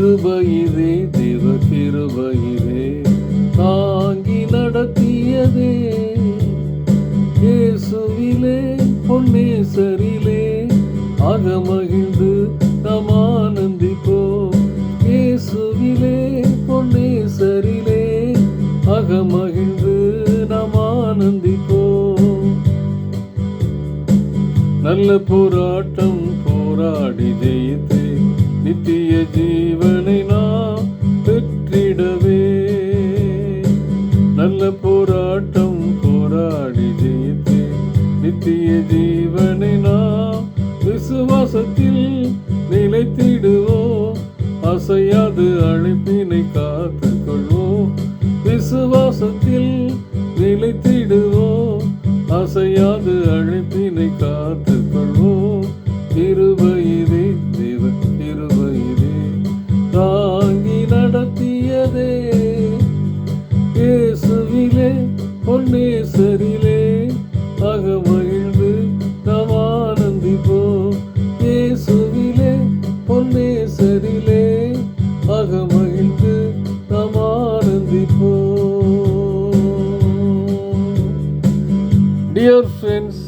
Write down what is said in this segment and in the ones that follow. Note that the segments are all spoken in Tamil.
கிருபையிலே தேவ கிருபையிலே தாங்கி நடத்தியதே. இயேசுவிலே பொன்னேசரிலே அகமகிழ்ந்து நாம் ஆனந்திப்போ. இயேசுவிலே பொன்னேசரிலே அகமகிழ்ந்து நாம் ஆனந்திப்போ. நல்ல போராட்டம் போராடி ஜெயித்து நித்திய ஜீவனை நாம் பெற்றிடவே. நல்ல போராட்டம் போராடி ஜெயித்து நித்திய ஜீவனை நாம் விசுவாசத்தில் நிலைத்திடுவோம். அசையாது அழைப்பினை காத்துக்கொள்வோம். விசுவாசத்தில் நிலைத்திடுவோம். அசையாது அழைப்பினை காத்துக்கொள்வோம். இருபயிரே தாங்கி நடத்தியதே. இயேசுவிலே பொன்னேசரிலே அகமகிழ்ந்து நாம் ஆனந்திப்போம். இயேசுவிலே பொன்னேசரிலே அகமகிழ்ந்து நாம் ஆனந்திப்போம். டியர் ஃப்ரெண்ட்ஸ்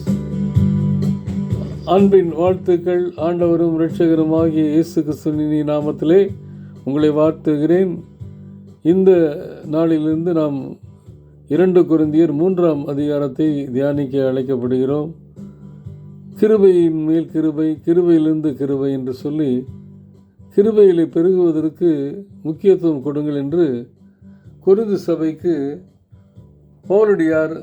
அன்பின் வாழ்த்துக்கள். ஆண்டவரும் இரட்சகருமாகிய இயேசு கிறிஸ்துவின் நாமத்திலே உங்களை வாழ்த்துகிறேன். இந்த நாளிலிருந்து நாம் இரண்டு குருந்தியர் மூன்றாம் அதிகாரத்தை தியானிக்க அழைக்கப்படுகிறோம். கிருபையின் மேல் கிருபை கிருபையிலிருந்து கிருபை என்று சொல்லி கிருபையிலே பெருகுவதற்கு முக்கியத்துவம் கொடுங்கள் என்று கொரிந்து சபைக்கு பவுலடியார்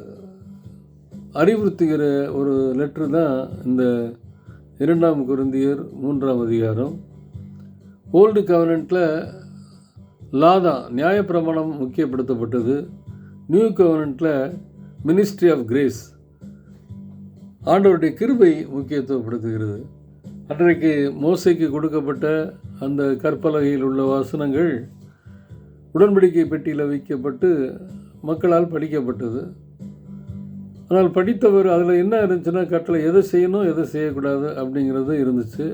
அறிவுறுத்துகிற ஒரு லெட்ரு தான் இந்த இரண்டாம் குருந்தியர் மூன்றாம் அதிகாரம். ஓல்டு கவர்னண்ட்டில் லாதா நியாயப்பிரமாணம் முக்கியப்படுத்தப்பட்டது. நியூ கவர்னண்ட்டில் மினிஸ்ட்ரி ஆஃப் கிரேஸ் ஆண்டவருடைய கிருபை முக்கியத்துவப்படுத்துகிறது. அன்றைக்கு மோசைக்கு கொடுக்கப்பட்ட அந்த கற்பலகையில் உள்ள வசனங்கள் உடன்படிக்கை பெட்டியில் வைக்கப்பட்டு மக்களால் படிக்கப்பட்டது. ஆனால் படித்தவர் அதில் என்ன இருந்துச்சுன்னா கட்டளை எதை செய்யணும் எதை செய்யக்கூடாது அப்படிங்கிறது இருந்துச்சு.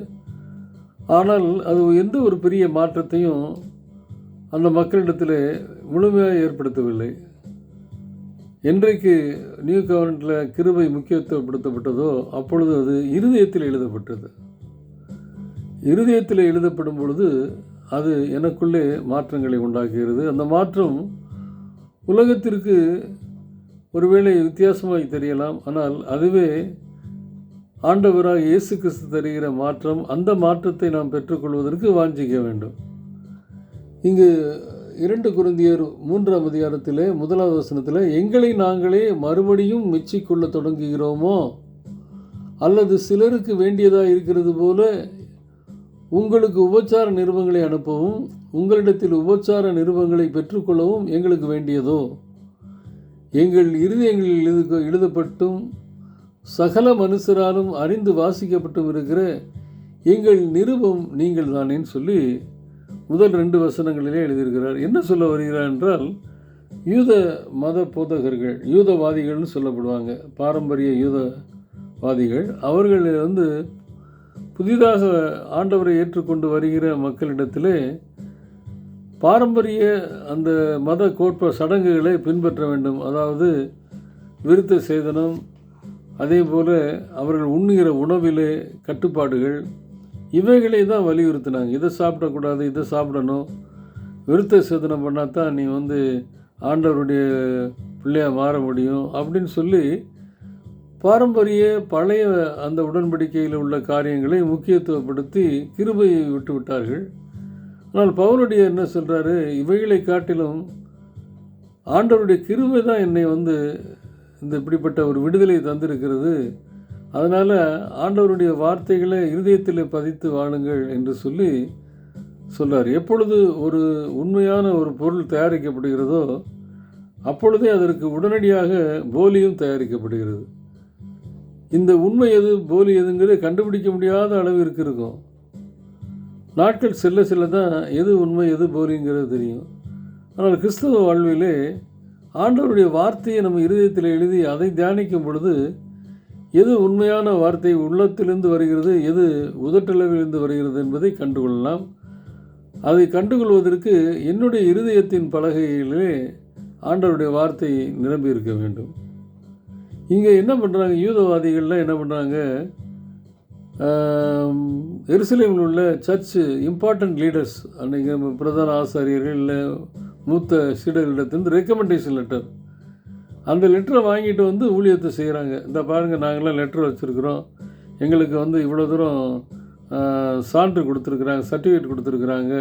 ஆனால் அது எந்த ஒரு பெரிய மாற்றத்தையும் அந்த மக்களிடத்தில் முழுமையாக ஏற்படுத்தவில்லை. என்றைக்கு நியூ கவர்னண்ட்டில் கிருபை முக்கியத்துவப்படுத்தப்பட்டதோ அப்பொழுது அது இருதயத்தில் எழுதப்பட்டது. இருதயத்தில் எழுதப்படும் பொழுது அது எனக்குள்ளே மாற்றங்களை உண்டாக்குகிறது. அந்த மாற்றம் உலகத்திற்கு ஒருவேளை வித்தியாசமாய் தெரியலாம். ஆனால் அதுவே ஆண்டவராக இயேசு கிறிஸ்து தருகிற மாற்றம் அந்த மாற்றத்தை நாம் பெற்றுக்கொள்வதற்கு வாஞ்சிக்க வேண்டும். இங்கு இரண்டு குருந்தியர் மூன்றாம் அதிகாரத்திலே முதலாவது வசனத்தில் எங்களை நாங்களே மறுபடியும் மெச்சிக்கொள்ள தொடங்குகிறோமோ? அல்லது சிலருக்கு வேண்டியதாக இருக்கிறது போல உங்களுக்கு உபச்சார நிறுவங்களை அனுப்பவும் உங்களிடத்தில் உபச்சார நிறுவங்களை பெற்றுக்கொள்ளவும் எங்களுக்கு வேண்டியதோ? எங்கள் இருதயங்களில் எழுத எழுதப்பட்டும் சகல மனுஷராலும் அறிந்து வாசிக்கப்பட்டும் இருக்கிற எங்கள் நிருபம் நீங்கள் தானேன்னு சொல்லி முதல் ரெண்டு வசனங்களிலே எழுதியிருக்கிறார். என்ன சொல்ல வருகிறார் என்றால் யூத மத போதகர்கள் யூதவாதிகள்னு சொல்லப்படுவாங்க. பாரம்பரிய யூதவாதிகள் அவர்கள் வந்து புதிதாக ஆண்டவரை ஏற்றுக்கொண்டு வருகிற மக்களிடத்திலே பாரம்பரிய அந்த மத கோட்ப சடங்குகளை பின்பற்ற வேண்டும். அதாவது விருத்த சேதனம் அதே போல் அவர்கள் உண்ணுகிற உணவிலே கட்டுப்பாடுகள் இவைகளை தான் வலியுறுத்தினாங்க. இதை சாப்பிடக்கூடாது இதை சாப்பிடணும். விருத்த சேதனம் பண்ணால் தான் நீ வந்து ஆண்டவருடைய பிள்ளையாக மாற முடியும் அப்படின்னு சொல்லி பாரம்பரிய பழைய அந்த உடன்படிக்கையில் உள்ள காரியங்களை முக்கியத்துவப்படுத்தி கிருபையை விட்டு விட்டார்கள். ஆனால் பவுலுடைய என்ன சொல்கிறாரு இவைகளை காட்டிலும் ஆண்டவருடைய கிருபை தான் என்னை வந்து இந்த இப்படிப்பட்ட ஒரு விடுதலை தந்திருக்கிறது. அதனால் ஆண்டவருடைய வார்த்தைகளை இருதயத்தில் பதித்து வாழுங்கள் என்று சொல்லி சொல்கிறார் எப்பொழுது ஒரு உண்மையான ஒரு பொருள் தயாரிக்கப்படுகிறதோ அப்பொழுதே அதற்கு உடனடியாக போலியும் தயாரிக்கப்படுகிறது. இந்த உண்மை எது போலி எதுங்கிறது கண்டுபிடிக்க முடியாத அளவிற்கு இருக்கும். நாட்கள் செல்ல செல்ல தான் எது உண்மை எது போலிங்கிறது தெரியும். ஆனால் கிறிஸ்தவ வாழ்விலே ஆண்டவருடைய வார்த்தையை நம்ம இருதயத்தில் எழுதி அதை தியானிக்கும் பொழுது எது உண்மையான வார்த்தை உள்ளத்திலிருந்து வருகிறது எது உதட்டளவிலிருந்து வருகிறது என்பதை கண்டுகொள்ளலாம். அதை கண்டுகொள்வதற்கு என்னுடைய இருதயத்தின் பலகையிலே ஆண்டவருடைய வார்த்தை நிரம்பி இருக்க வேண்டும். இங்கே என்ன பண்ணுறாங்க யூதவாதிகள்லாம் என்ன பண்ணுறாங்க எருசலேமில் உள்ள சர்ச்சு இம்பார்ட்டன்ட் லீடர்ஸ் அன்றைக்கி நம்ம பிரதான ஆசாரியர்கள் இல்லை மூத்த சீடர்களிடத்திலிருந்து ரெக்கமெண்டேஷன் லெட்டர் அந்த லெட்டரை வாங்கிட்டு வந்து ஊழியத்தை செய்கிறாங்க இந்த பாருங்கள் நாங்களாம் லெட்டர் வச்சுருக்குறோம். எங்களுக்கு வந்து இவ்வளோ தூரம் சான்று கொடுத்துருக்குறாங்க சர்டிஃபிகேட் கொடுத்துருக்குறாங்க.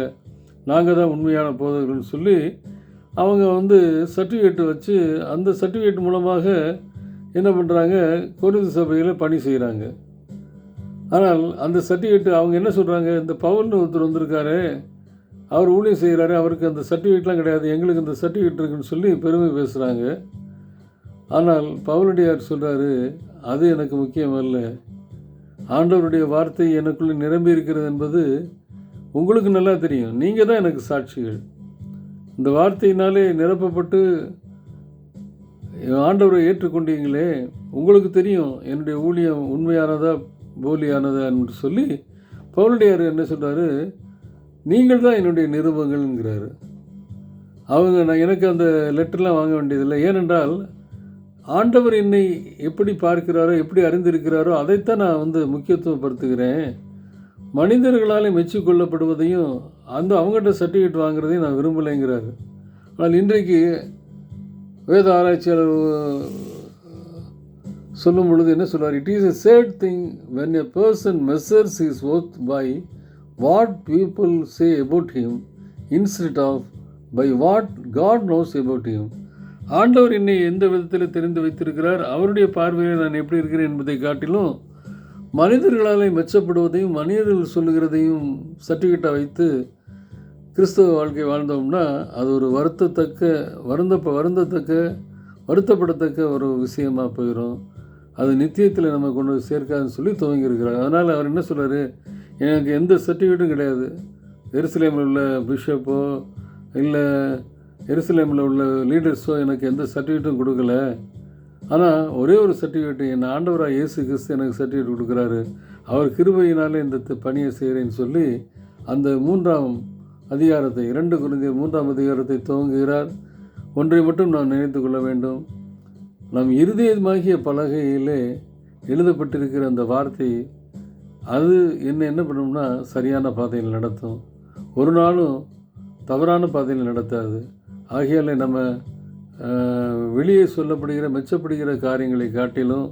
நாங்கள் தான் உண்மையான போதகர்கள்னு சொல்லி அவங்க வந்து சர்டிஃபிகேட் வச்சு அந்த சர்டிஃபிகேட் மூலமாக என்ன பண்ணுறாங்க கொரிந்து சபையில் பணி செய்கிறாங்க ஆனால் அந்த சர்டிஃபிகேட் அவங்க என்ன சொல்கிறாங்க இந்த பவர்னு ஒருத்தர் வந்திருக்காரு. அவர் ஊழியம் செய்கிறாரு அவருக்கு அந்த சர்டிஃபிகேட்லாம் கிடையாது எங்களுக்கு இந்த சர்டிஃபிகேட் இருக்குன்னு சொல்லி பெருமை பேசுகிறாங்க ஆனால் பவுலடியார் சொல்கிறாரு அது எனக்கு முக்கியம் அல்ல. ஆண்டவருடைய வார்த்தை எனக்குள்ளே நிரம்பி இருக்கிறது என்பது உங்களுக்கு நல்லா தெரியும். நீங்கள் தான் எனக்கு சாட்சிகள். இந்த வார்த்தையினாலே நிரப்பப்பட்டு ஆண்டவரை ஏற்றுக்கொண்டீங்களே உங்களுக்கு தெரியும் என்னுடைய ஊழியம் உண்மையானதா போலியானதா என்று சொல்லி பவுலடியார் என்ன சொல்கிறாரு நீங்கள் தான் என்னுடைய நிருபங்கள்ங்கிறாரு அவங்க நான் எனக்கு அந்த லெட்டர்லாம் வாங்க வேண்டியதில்லை. ஏனென்றால் ஆண்டவர் என்னை எப்படி பார்க்கிறாரோ எப்படி அறிந்திருக்கிறாரோ அதைத்தான் நான் வந்து முக்கியத்துவப்படுத்துகிறேன். மனிதர்களாலே மெச்சிக்கொள்ளப்படுவதையும் அந்த அவங்ககிட்ட சர்டிஃபிகேட் வாங்குறதையும் நான் விரும்பலைங்கிறாரு. ஆனால் இன்றைக்கு வேத ஆராய்ச்சியாளர் சொல்லும் பொழுது என்ன சொல்வார் it is a sad thing when a person measures his worth by what people say about him instead of by what God knows about him ஆண்டவர் என்னை எந்த விதத்தில் தெரிந்து வைத்திருக்கிறார்? அவருடைய பார்வையில் நான் எப்படி இருக்கிறேன் என்பதை காட்டிலும் மனிதர்களாலே மெச்சப்படுவதையும் மனிதர்கள் சொல்லுகிறதையும் சர்டிஃபிகேட்டாக வைத்து கிறிஸ்தவ வாழ்க்கை வாழ்ந்தோம்னா அது ஒரு வருத்தத்தக்க வருந்த வருந்தத்தக்க வருத்தப்படத்தக்க ஒரு விஷயமாக போயிடும் அது நித்தியத்தில் நம்ம கொண்டு சேர்க்காதுன்னு சொல்லி துவங்கியிருக்கிறார். அதனால் அவர் என்ன சொல்கிறார் எனக்கு எந்த சர்டிஃபிகேட்டும் கிடையாது. எருசலேமில் உள்ள பிஷப்போ இல்லை எருசலேமில் உள்ள லீடர்ஸோ எனக்கு எந்த சர்டிஃபிகேட்டும் கொடுக்கல. ஆனால் ஒரே ஒரு சர்டிஃபிகேட் என் ஆண்டவராக இயேசு கிறிஸ்து எனக்கு சர்டிஃபிகேட் கொடுக்குறாரு. அவர் கிருபையினாலே இந்த பணியை செய்கிறேன்னு சொல்லி அந்த மூன்றாம் அதிகாரத்தை இரண்டு குருந்திய மூன்றாம் அதிகாரத்தை துவங்குகிறார். ஒன்றை மட்டும் நாம் நினைத்து கொள்ள வேண்டும். நம் இருதயமாகிய பலகையிலே எழுதப்பட்டிருக்கிற அந்த வார்த்தை அது என்ன என்ன பண்ணும்னா சரியான பாதையில் நடத்தும். ஒரு நாளும் தவறான பாதையில் நடத்தாது. ஆகையாலே நம்ம வெளியே சொல்லப்படுகிற மெச்சப்படுகிற காரியங்களை காட்டிலும்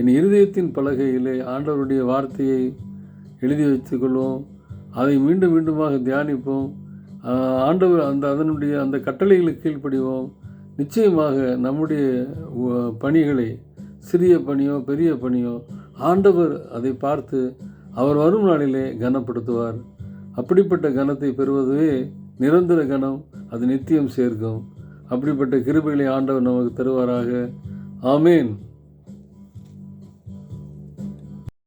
என் இருதயத்தின் பலகையிலே ஆண்டவருடைய வார்த்தையை எழுதி வைத்துக்கொள்வோம். அதை மீண்டும் மீண்டுமாக தியானிப்போம். ஆண்டவர் அந்த அதனுடைய அந்த கட்டளைகளுக்கு கீழ்ப்படிவோம். நிச்சயமாக நம்முடைய பணிகளை சிறிய பணியோ பெரிய பணியோ ஆண்டவர் அதை பார்த்து அவர் வரும் நாளிலே கனப்படுத்துவார். அப்படிப்பட்ட கனத்தை பெறுவதுவே நிரந்தர கனம் அது நித்தியம் சேர்க்கும். அப்படிப்பட்ட கிருபைகளை ஆண்டவர் நமக்கு தருவாராக. ஆமேன்.